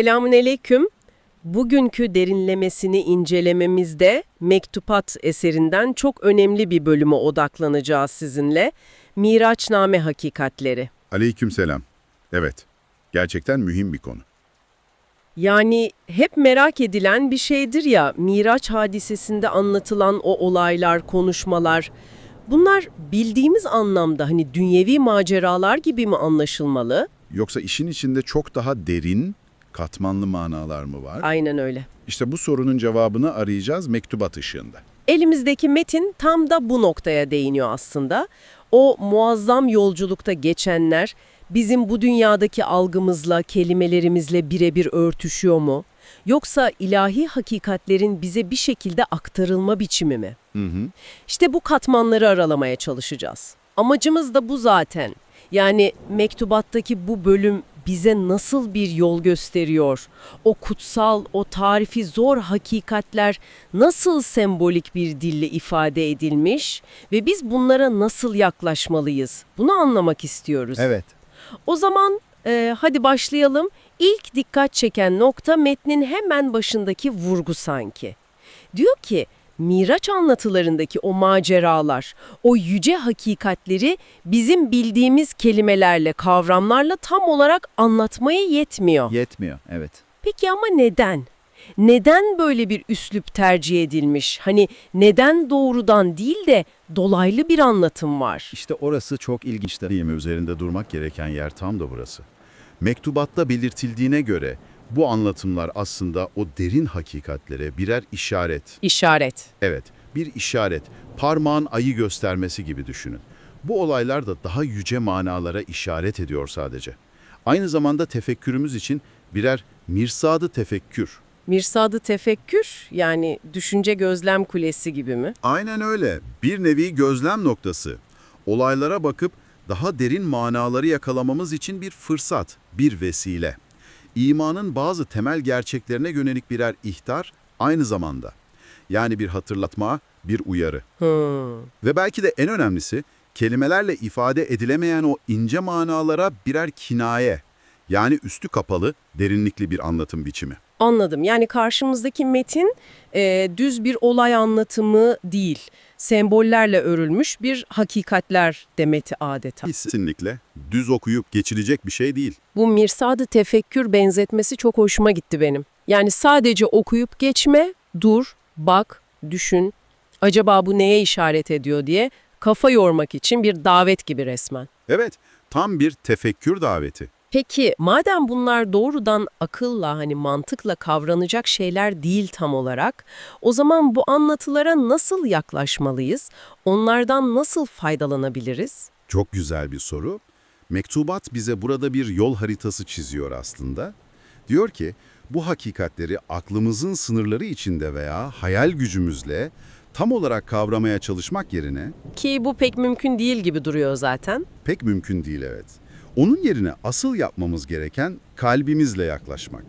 Selamünaleyküm. Bugünkü derinlemesini incelememizde Mektupat eserinden çok önemli bir bölüme odaklanacağız sizinle. Miraçname hakikatleri. Aleykümselam. Evet, gerçekten mühim bir konu. Yani hep merak edilen bir şeydir ya, Miraç hadisesinde anlatılan o olaylar, konuşmalar. Bunlar bildiğimiz anlamda hani dünyevi maceralar gibi mi anlaşılmalı? Yoksa işin içinde çok daha derin, katmanlı manalar mı var? Aynen öyle. İşte bu sorunun cevabını arayacağız mektubat ışığında. Elimizdeki metin tam da bu noktaya değiniyor aslında. O muazzam yolculukta geçenler bizim bu dünyadaki algımızla, kelimelerimizle birebir örtüşüyor mu? Yoksa ilahi hakikatlerin bize bir şekilde aktarılma biçimi mi? Hı hı. İşte bu katmanları aralamaya çalışacağız. Amacımız da bu zaten. Yani mektubattaki bu bölüm bize nasıl bir yol gösteriyor? O kutsal, o tarifi zor hakikatler nasıl sembolik bir dille ifade edilmiş ve biz bunlara nasıl yaklaşmalıyız? Bunu anlamak istiyoruz. Evet. O zaman e, hadi başlayalım. İlk dikkat çeken nokta metnin hemen başındaki vurgu sanki. Diyor ki, Miraç anlatılarındaki o maceralar, o yüce hakikatleri bizim bildiğimiz kelimelerle, kavramlarla tam olarak anlatmaya yetmiyor. Yetmiyor. Evet. Peki ama neden? Neden böyle bir üslup tercih edilmiş? Hani neden doğrudan değil de dolaylı bir anlatım var? İşte orası çok ilginç de. Değil mi? Üzerinde durmak gereken yer tam da burası. Mektubatta belirtildiğine göre bu anlatımlar aslında o derin hakikatlere birer işaret. İşaret. Evet, bir işaret, parmağın ayı göstermesi gibi düşünün. Bu olaylar da daha yüce manalara işaret ediyor sadece. Aynı zamanda tefekkürümüz için birer mirsadı tefekkür. Mirsadı tefekkür yani düşünce gözlem kulesi gibi mi? Aynen öyle. Bir nevi gözlem noktası. Olaylara bakıp daha derin manaları yakalamamız için bir fırsat, bir vesile. İmanın bazı temel gerçeklerine yönelik birer ihtar aynı zamanda. Yani bir hatırlatma, bir uyarı. Hmm. Ve belki de en önemlisi kelimelerle ifade edilemeyen o ince manalara birer kinaye. Yani üstü kapalı, derinlikli bir anlatım biçimi. Anladım. Yani karşımızdaki metin e, düz bir olay anlatımı değil, sembollerle örülmüş bir hakikatler demeti adeta. Kesinlikle düz okuyup geçilecek bir şey değil. Bu mirsadı tefekkür benzetmesi çok hoşuma gitti benim. Yani sadece okuyup geçme, dur, bak, düşün. Acaba bu neye işaret ediyor diye kafa yormak için bir davet gibi resmen. Evet, tam bir tefekkür daveti. Peki madem bunlar doğrudan akılla hani mantıkla kavranacak şeyler değil tam olarak, o zaman bu anlatılara nasıl yaklaşmalıyız? Onlardan nasıl faydalanabiliriz? Çok güzel bir soru. Mektubat bize burada bir yol haritası çiziyor aslında. Diyor ki, bu hakikatleri aklımızın sınırları içinde veya hayal gücümüzle tam olarak kavramaya çalışmak yerine Ki bu pek mümkün değil gibi duruyor zaten. pek mümkün değil evet. Onun yerine asıl yapmamız gereken kalbimizle yaklaşmak.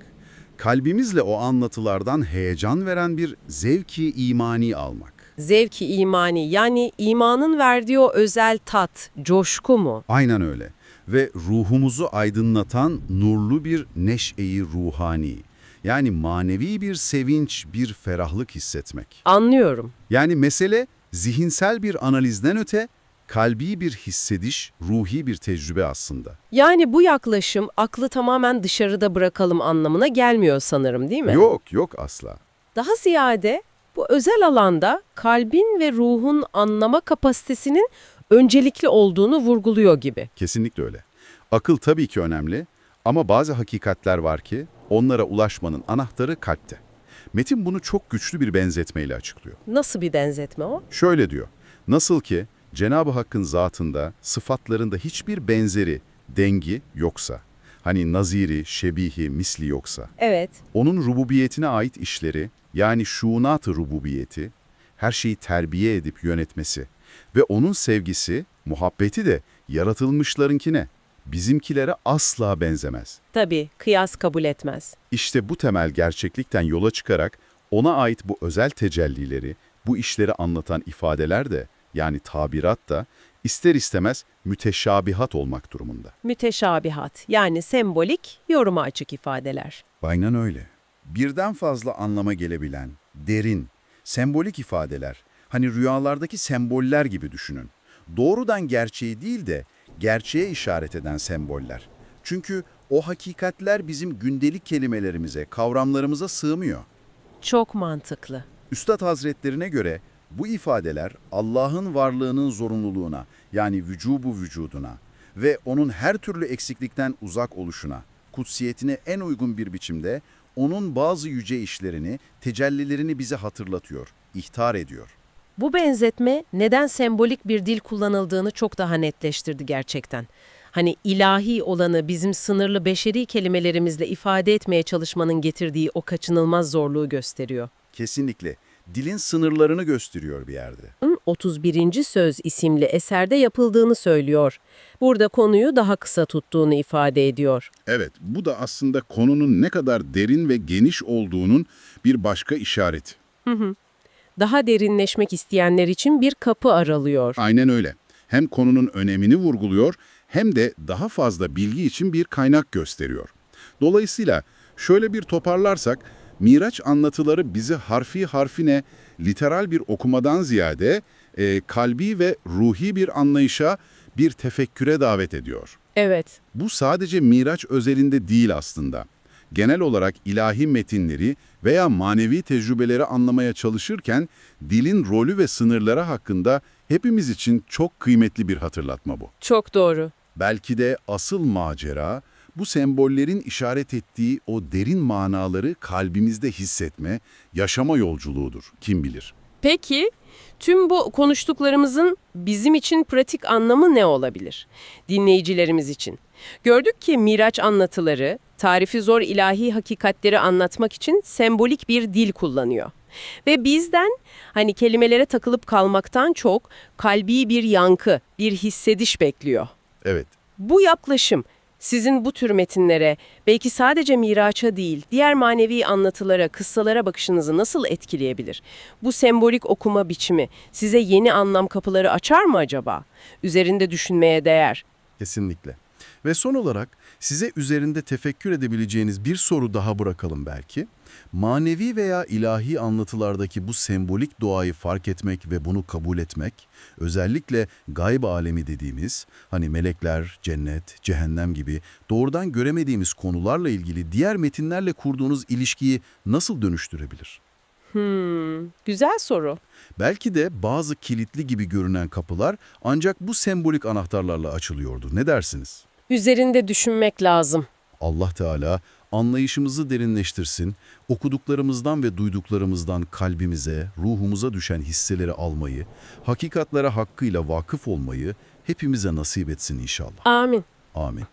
Kalbimizle o anlatılardan heyecan veren bir zevki imani almak. Zevki imani yani imanın verdiği o özel tat, coşku mu? Aynen öyle. Ve ruhumuzu aydınlatan nurlu bir neşeyi ruhani. Yani manevi bir sevinç, bir ferahlık hissetmek. Anlıyorum. Yani mesele zihinsel bir analizden öte kalbi bir hissediş, ruhi bir tecrübe aslında. Yani bu yaklaşım aklı tamamen dışarıda bırakalım anlamına gelmiyor sanırım değil mi? Yok, yok asla. Daha ziyade bu özel alanda kalbin ve ruhun anlama kapasitesinin öncelikli olduğunu vurguluyor gibi. Kesinlikle öyle. Akıl tabii ki önemli ama bazı hakikatler var ki onlara ulaşmanın anahtarı kalpte. Metin bunu çok güçlü bir benzetmeyle açıklıyor. Nasıl bir benzetme o? Şöyle diyor, nasıl ki Cenab-ı Hakk'ın zatında, sıfatlarında hiçbir benzeri, dengi yoksa, hani naziri, şebihi, misli yoksa, Evet. onun rububiyetine ait işleri, yani şuunat-ı rububiyeti, her şeyi terbiye edip yönetmesi ve onun sevgisi, muhabbeti de yaratılmışlarınkine, bizimkilere asla benzemez. Tabii kıyas kabul etmez. İşte bu temel gerçeklikten yola çıkarak ona ait bu özel tecellileri, bu işleri anlatan ifadeler de yani tabirat da ister istemez müteşabihat olmak durumunda. Müteşabihat yani sembolik, yoruma açık ifadeler. Aynen öyle. Birden fazla anlama gelebilen, derin, sembolik ifadeler, hani rüyalardaki semboller gibi düşünün. Doğrudan gerçeği değil de gerçeğe işaret eden semboller. Çünkü o hakikatler bizim gündelik kelimelerimize, kavramlarımıza sığmıyor. Çok mantıklı. Üstad Hazretlerine göre bu ifadeler Allah'ın varlığının zorunluluğuna yani vücubu vücuduna ve onun her türlü eksiklikten uzak oluşuna, kutsiyetine en uygun bir biçimde onun bazı yüce işlerini, tecellilerini bize hatırlatıyor, ihtar ediyor. Bu benzetme neden sembolik bir dil kullanıldığını çok daha netleştirdi gerçekten. Hani ilahi olanı bizim sınırlı beşeri kelimelerimizle ifade etmeye çalışmanın getirdiği o kaçınılmaz zorluğu gösteriyor. Kesinlikle dilin sınırlarını gösteriyor bir yerde. 31. Söz isimli eserde yapıldığını söylüyor. Burada konuyu daha kısa tuttuğunu ifade ediyor. Evet, bu da aslında konunun ne kadar derin ve geniş olduğunun bir başka işareti. Daha derinleşmek isteyenler için bir kapı aralıyor. Aynen öyle. Hem konunun önemini vurguluyor hem de daha fazla bilgi için bir kaynak gösteriyor. Dolayısıyla şöyle bir toparlarsak, Miraç anlatıları bizi harfi harfine literal bir okumadan ziyade e, kalbi ve ruhi bir anlayışa, bir tefekküre davet ediyor. Evet, Bu sadece Miraç özelinde değil aslında. Genel olarak ilahi metinleri veya manevi tecrübeleri anlamaya çalışırken dilin rolü ve sınırları hakkında hepimiz için çok kıymetli bir hatırlatma bu. çok doğru. Belki de asıl macera bu sembollerin işaret ettiği o derin manaları kalbimizde hissetme, yaşama yolculuğudur. Kim bilir? Peki, tüm bu konuştuklarımızın bizim için pratik anlamı ne olabilir? Dinleyicilerimiz için. Gördük ki Miraç anlatıları, tarifi zor ilahi hakikatleri anlatmak için sembolik bir dil kullanıyor. Ve bizden hani kelimelere takılıp kalmaktan çok kalbi bir yankı, bir hissediş bekliyor. Evet, Bu yaklaşım sizin bu tür metinlere, belki sadece Miraç'a değil, diğer manevi anlatılara, kıssalara bakışınızı nasıl etkileyebilir? Bu sembolik okuma biçimi size yeni anlam kapıları açar mı acaba? Üzerinde düşünmeye değer. kesinlikle. Ve son olarak size üzerinde tefekkür edebileceğiniz bir soru daha bırakalım belki. Manevi veya ilahi anlatılardaki bu sembolik doğayı fark etmek ve bunu kabul etmek, özellikle gayb alemi dediğimiz, hani melekler, cennet, cehennem gibi doğrudan göremediğimiz konularla ilgili diğer metinlerle kurduğunuz ilişkiyi nasıl dönüştürebilir? Hmm, güzel soru. Belki de bazı kilitli gibi görünen kapılar ancak bu sembolik anahtarlarla açılıyordu. Ne dersiniz? Üzerinde düşünmek lazım. Allah Teala anlayışımızı derinleştirsin, okuduklarımızdan ve duyduklarımızdan kalbimize, ruhumuza düşen hisseleri almayı, hakikatlere hakkıyla vakıf olmayı hepimize nasip etsin inşallah. Amin. Amin.